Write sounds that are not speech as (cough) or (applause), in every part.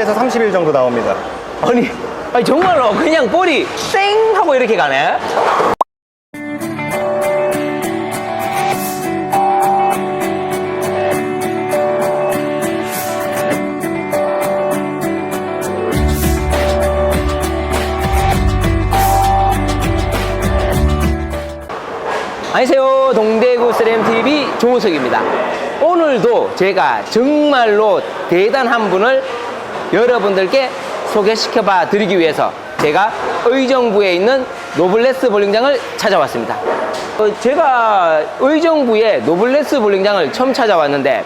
30에서 30일 정도 나옵니다. 아니, 아니 정말로 그냥 볼이 쌩 하고 이렇게 가네. 안녕하세요. 동대구 스램TV 조은석입니다. 오늘도 제가 정말로 대단한 분을 여러분들께 소개시켜 봐 드리기 위해서 제가 의정부에 있는 노블레스 볼링장을 찾아왔습니다. 어, 제가 의정부의 노블레스 볼링장을 처음 찾아왔는데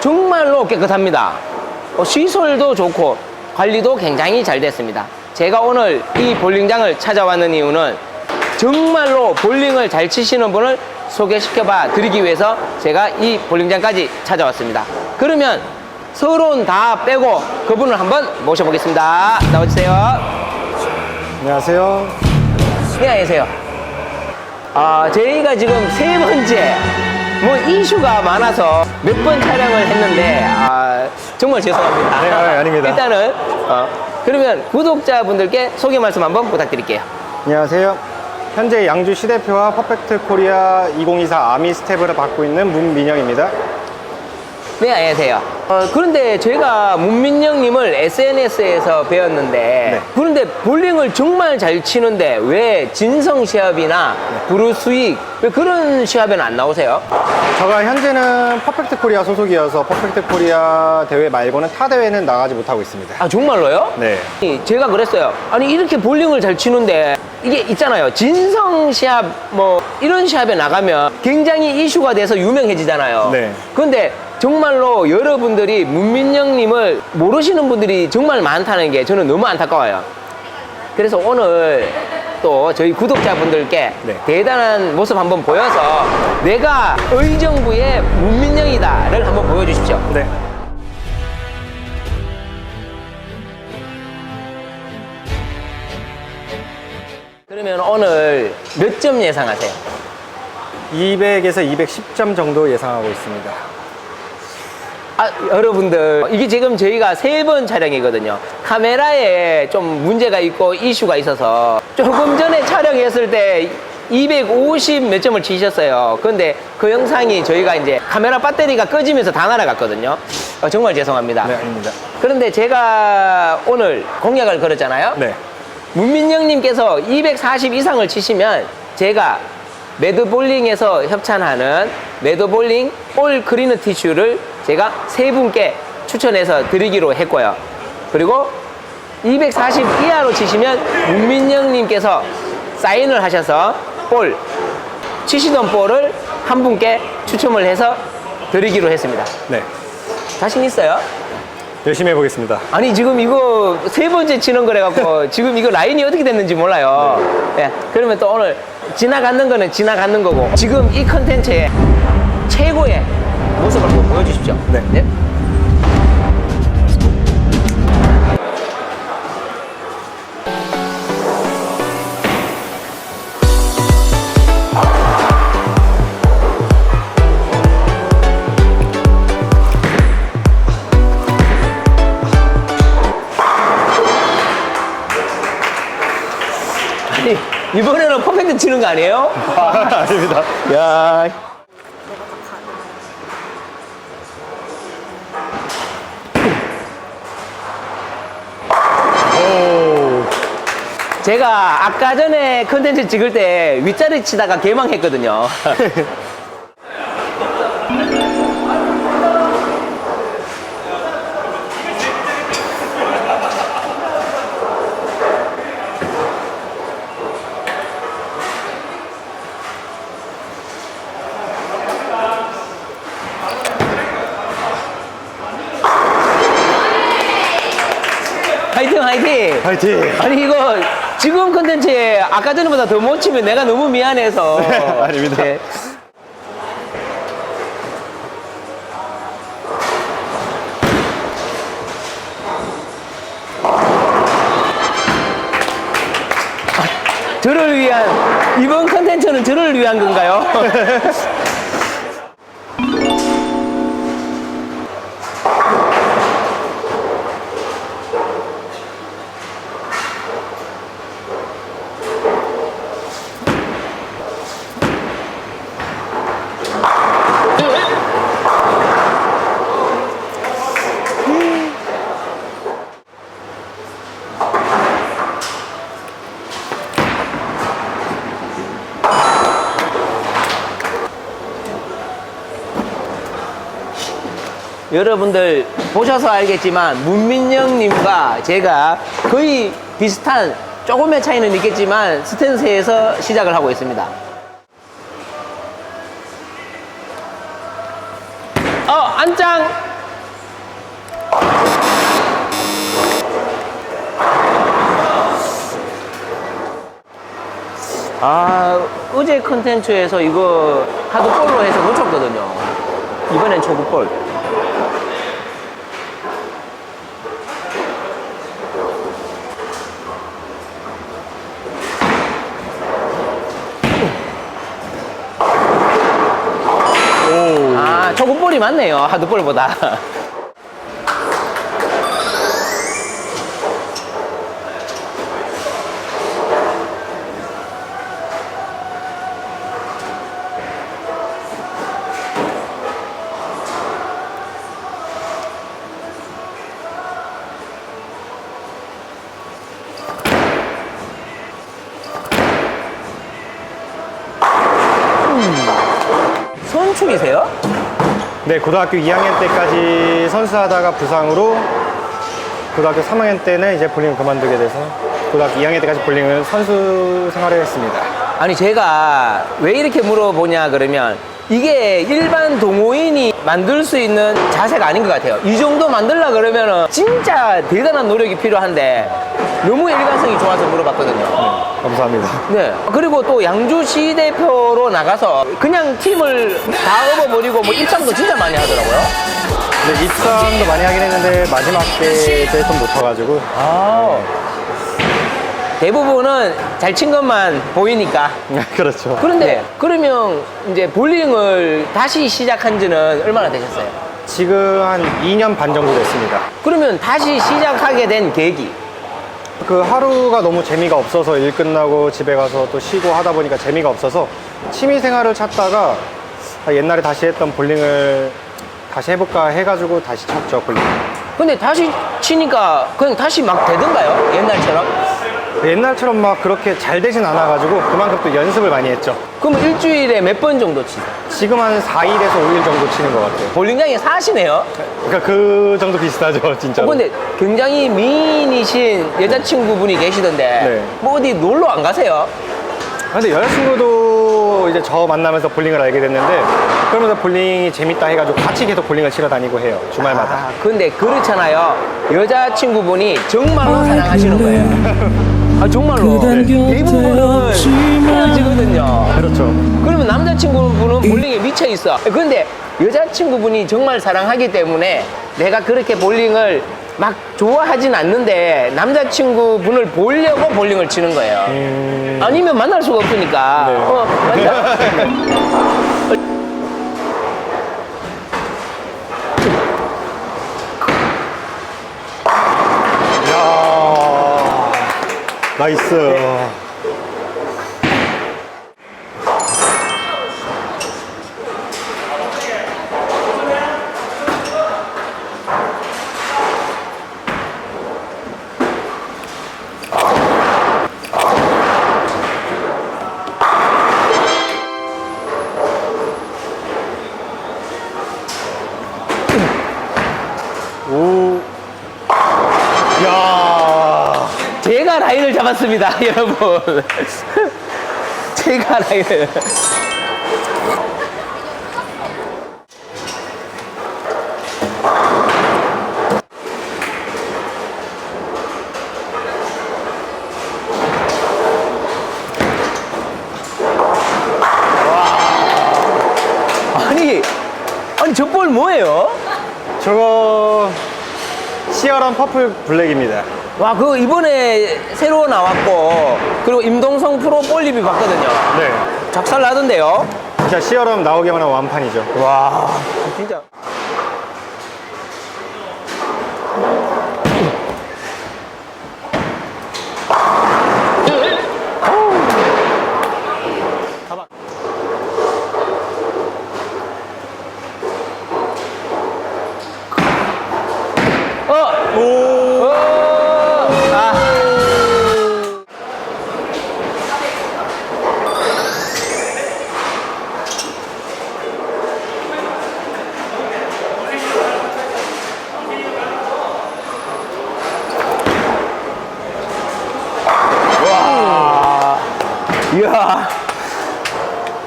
정말로 깨끗합니다. 어, 시설도 좋고 관리도 굉장히 잘 됐습니다. 제가 오늘 이 볼링장을 찾아왔는 이유는 정말로 볼링을 잘 치시는 분을 소개시켜 봐 드리기 위해서 제가 이 볼링장까지 찾아왔습니다. 그러면 서론 다 빼고 그분을 한번 모셔보겠습니다. 나와주세요. 안녕하세요. 네, 안녕하세요. 아, 저희가 지금 세 번째 뭐 이슈가 많아서 몇 번 촬영을 했는데 아, 정말 죄송합니다. 네, 아, 아닙니다. 일단은 어, 그러면 구독자분들께 소개 말씀 한번 부탁드릴게요. 안녕하세요. 현재 양주 시대표와 퍼펙트 코리아 2024 아미 스텝을 받고 있는 문민영입니다. 네, 안녕하세요. 어, 그런데 제가 문민영님을 SNS에서 배웠는데, 네. 그런데 볼링을 정말 잘 치는데 왜 진성 시합이나 브루 스윅 왜 그런 시합에는 안 나오세요? 제가 현재는 퍼펙트 코리아 소속이어서 퍼펙트 코리아 대회 말고는 타 대회는 나가지 못하고 있습니다. 아 정말로요? 네. 제가 그랬어요. 아니 이렇게 볼링을 잘 치는데 이게 있잖아요. 진성 시합 뭐 이런 시합에 나가면 굉장히 이슈가 돼서 유명해지잖아요. 네. 근데 정말로 여러분들이 문민영님을 모르시는 분들이 정말 많다는 게 저는 너무 안타까워요. 그래서 오늘 또 저희 구독자분들께 네. 대단한 모습 한번 보여서 내가 의정부의 문민영이다를 한번 보여주십시오. 네. 그러면 오늘 몇 점 예상하세요? 200에서 210점 정도 예상하고 있습니다. 아, 여러분들, 이게 지금 저희가 세 번 촬영이거든요. 카메라에 좀 문제가 있고 이슈가 있어서 조금 전에 촬영했을 때 250 몇 점을 치셨어요. 근데 그 영상이 저희가 이제 카메라 배터리가 꺼지면서 다 날아갔거든요. 어, 정말 죄송합니다. 네, 아닙니다. 그런데 제가 오늘 공약을 걸었잖아요. 네. 문민영님께서 240 이상을 치시면 제가 매드볼링에서 협찬하는 매드볼링 올 크리너 티슈를 제가 세 분께 추천해서 드리기로 했고요. 그리고 240 이하로 치시면 문민영님께서 사인을 하셔서 볼 치시던 볼을 한 분께 추첨을 해서 드리기로 했습니다. 네. 자신 있어요? 열심히 해보겠습니다. 아니 지금 이거 세 번째 치는 거래 갖고 (laughs) 지금 이거 라인이 어떻게 됐는지 몰라요. 예. 그러면 또 오늘 지나가는 거는 지나가는 거고 지금 이 컨텐츠의 최고의 모습을 한번 보여주십시오. 네. 예. 아니 이번에는 퍼펙트 치는 거 아니에요? 아, 아닙니다. 야. 오. 제가 아까 전에 컨텐츠 찍을 때 윗자리 치다가 개망했거든요. (laughs) 파이팅! 아니 이거 지금 컨텐츠에 아까 전보다 더 못 치면 내가 너무 미안해서 (laughs) 네, 아닙니다. 네. 아, 저를 위한 이번 컨텐츠는 저를 위한 건가요? (laughs) 여러분들 보셔서 알겠지만 문민영님과 제가 거의 비슷한 조금의 차이는 있겠지만 스탠스에서 시작을 하고 있습니다. 어, 안짱! 아, 어제 컨텐츠에서 이거 하드볼로 해서 놓쳤거든요. 이번엔 초급볼. 오. 아, 맞네요. 하드볼보다. 네, 고등학교 2학년 때까지 선수하다가 부상으로 고등학교 3학년 때는 이제 볼링을 그만두게 돼서 고등학교 2학년 때까지 볼링을 선수 생활을 했습니다. 아니 제가 왜 이렇게 물어보냐 그러면 이게 일반 동호인이 만들 수 있는 자세가 아닌 것 같아요. 이 정도 만들라 그러면은 진짜 대단한 노력이 필요한데 너무 일관성이 좋아서 물어봤거든요. 감사합니다. 네. 그리고 또 양주시 대표로 나가서 그냥 팀을 다 업어버리고 뭐 입상도 진짜 많이 하더라고요. 네, 입상도 많이 하긴 했는데 마지막 때에 좀 놓쳐가지고 아. 대부분은 잘 친 것만 보이니까. 그렇죠. 그런데 그러면 이제 볼링을 다시 시작한 지는 얼마나 되셨어요? 지금 한 2년 반 정도 됐습니다. 그러면 다시 시작하게 된 계기. 그 하루가 너무 재미가 없어서 일 끝나고 집에 가서 또 쉬고 하다 보니까 재미가 없어서 취미 생활을 찾다가 옛날에 다시 했던 볼링을 다시 해볼까 해가지고 다시 쳤죠 볼링. 근데 다시 치니까 그냥 다시 막 되던가요? 옛날처럼? 옛날처럼 막 그렇게 잘 되진 않아가지고 그만큼 또 연습을 많이 했죠. 그럼 일주일에 몇 번 정도 치세요? 지금 한 4일에서 5일 정도 치는 것 같아요. 볼링장에 사시네요? 그러니까 그 정도 비슷하죠, (laughs) 어, 진짜로. 근데 굉장히 미인이신 여자친구분이 계시던데 네. 뭐 어디 놀러 안 가세요? 근데 여자친구도 이제 저 만나면서 볼링을 알게 됐는데 그러면서 볼링이 재밌다 해가지고 같이 계속 볼링을 치러 다니고 해요 주말마다 아, 근데 그렇잖아요. 여자친구분이 정말로 사랑하시는 거예요. (laughs) 아, 정말로. 네. 대부분은 헤어지거든요. 그렇죠 그러면 남자친구분은 볼링에 미쳐 있어. 그런데 여자친구분이 정말 사랑하기 때문에 내가 그렇게 볼링을 막 좋아하진 않는데 남자친구분을 보려고 볼링을 치는 거예요. 음, 아니면 만날 수가 없으니까. 네. 어, 맞나? 나이스 잡았습니다, (laughs) 여러분. 제가 라인을. 아니, 아니, 저 볼 뭐예요? 저거 시어런 퍼플 블랙입니다 와, 그거 이번에 새로 나왔고, 그리고 임동성 프로 볼리비 봤거든요. 네 작살 나던데요? 진짜 시어럼 나오기만 한 완판이죠 와, 진짜.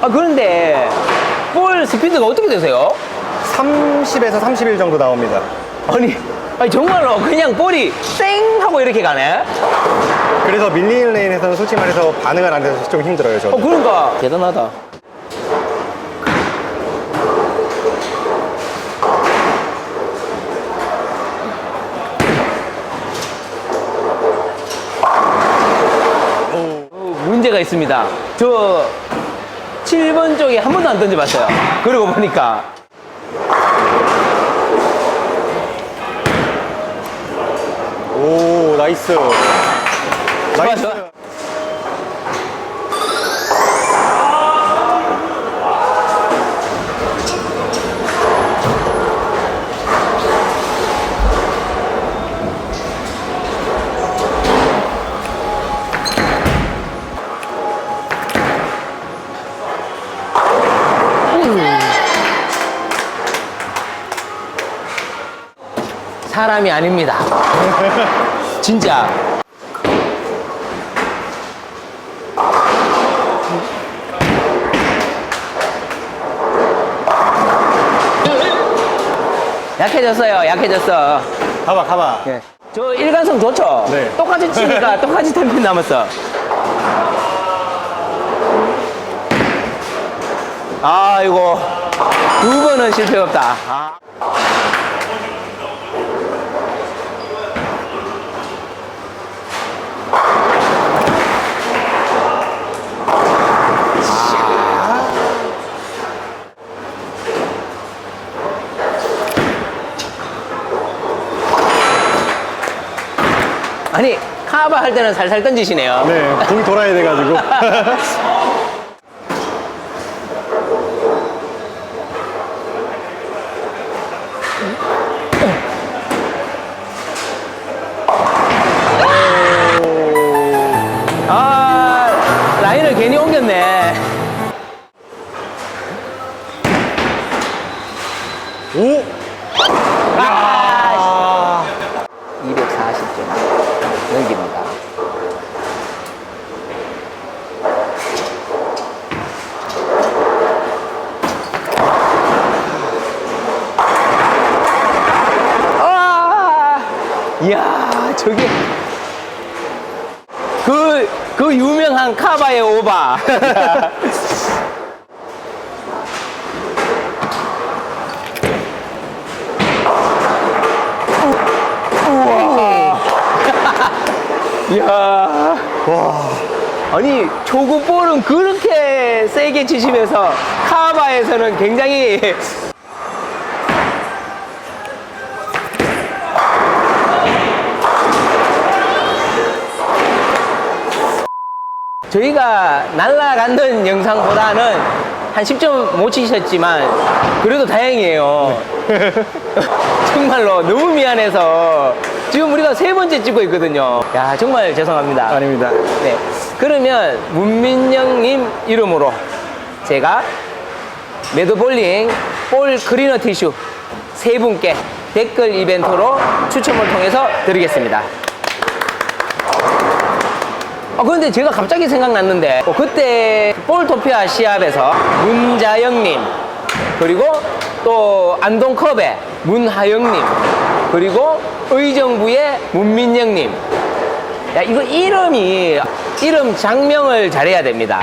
아, 그런데 볼 스피드가 어떻게 되세요? 30에서 31 정도 나옵니다. 아니, 아니 정말로 그냥 볼이 쌩 하고 이렇게 가네? 그래서 밀리는 레인에서는 솔직히 말해서 반응을 안 해서 좀 힘들어요, 어, 저는. 그러니까 대단하다. 어, 문제가 있습니다. 저 7번 쪽에 한 번도 안 던져봤어요. 그러고 보니까 오, 나이스. 나이스. 사람이 아닙니다. (laughs) 진짜 약해졌어요. 약해졌어. 가봐, 가봐. 예. 저 일관성 좋죠? 네. 똑같이 치니까 (laughs) 똑같이 템핀 남았어. 아, 이거 두 번은 실패가 없다. 아. 아니, 카바 할 때는 살살 던지시네요. 네, 공이 돌아야 돼가지고. (laughs) 아, 라인을 괜히 옮겼네. 오! 아, 240점 넘깁니다. 아, 이야, 저게 그, 그 유명한 카바의 오바. 이야. 와. 아니 초구 볼은 그렇게 세게 치시면서 카바에서는 굉장히 저희가 날아가는 영상보다는 한 10점 못 치셨지만 그래도 다행이에요. (laughs) 정말로 너무 미안해서 지금 우리가 세 번째 찍고 있거든요. 야 정말 죄송합니다. 아닙니다. 네. 그러면 문민영님 이름으로 제가 매드볼링 볼 크리너 티슈 세 분께 댓글 이벤트로 추첨을 통해서 드리겠습니다. 아, 그런데 제가 갑자기 생각났는데, 어, 그때 볼토피아 시합에서 문자영님, 그리고 또 안동컵의 문하영님, 그리고 의정부의 문민영님. 야, 이거 이름이, 이름 장명을 잘해야 됩니다.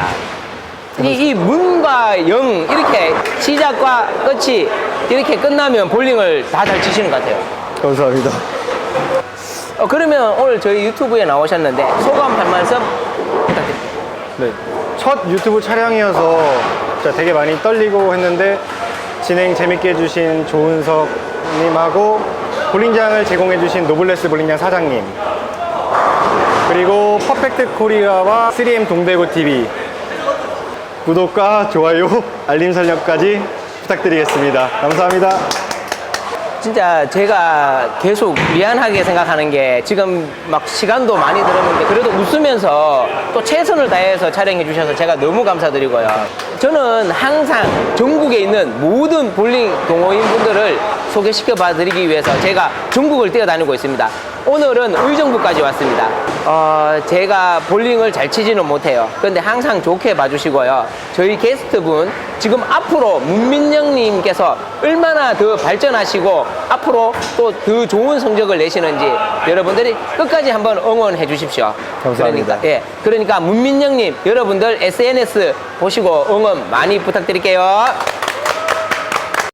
이, 이 문과 영, 이렇게 시작과 끝이 이렇게 끝나면 볼링을 다 잘 치시는 것 같아요. 감사합니다. 어, 그러면 오늘 저희 유튜브에 나오셨는데 소감 한 말씀 부탁드립니다. 네. 첫 유튜브 촬영이어서 진짜 되게 많이 떨리고 했는데 진행 재밌게 해주신 조은석님하고 볼링장을 제공해주신 노블레스 볼링장 사장님 그리고 퍼펙트 코리아와 3M 동대구 TV 구독과 좋아요, 알림 설정까지 부탁드리겠습니다. 감사합니다. 진짜 제가 계속 미안하게 생각하는 게 지금 막 시간도 많이 들었는데 그래도 웃으면서 또 최선을 다해서 촬영해 주셔서 제가 너무 감사드리고요. 저는 항상 전국에 있는 모든 볼링 동호인 분들을 소개시켜 봐 드리기 위해서 제가 전국을 뛰어다니고 있습니다. 오늘은 의정부까지 왔습니다. 어, 제가 볼링을 잘 치지는 못해요. 근데 항상 좋게 봐주시고요. 저희 게스트분, 지금 앞으로 문민영님께서 얼마나 더 발전하시고 앞으로 또 더 좋은 성적을 내시는지 여러분들이 끝까지 한번 응원해 주십시오. 감사합니다. 그러니까, 예. 그러니까 문민영님, 여러분들 SNS 보시고 응원 많이 부탁드릴게요.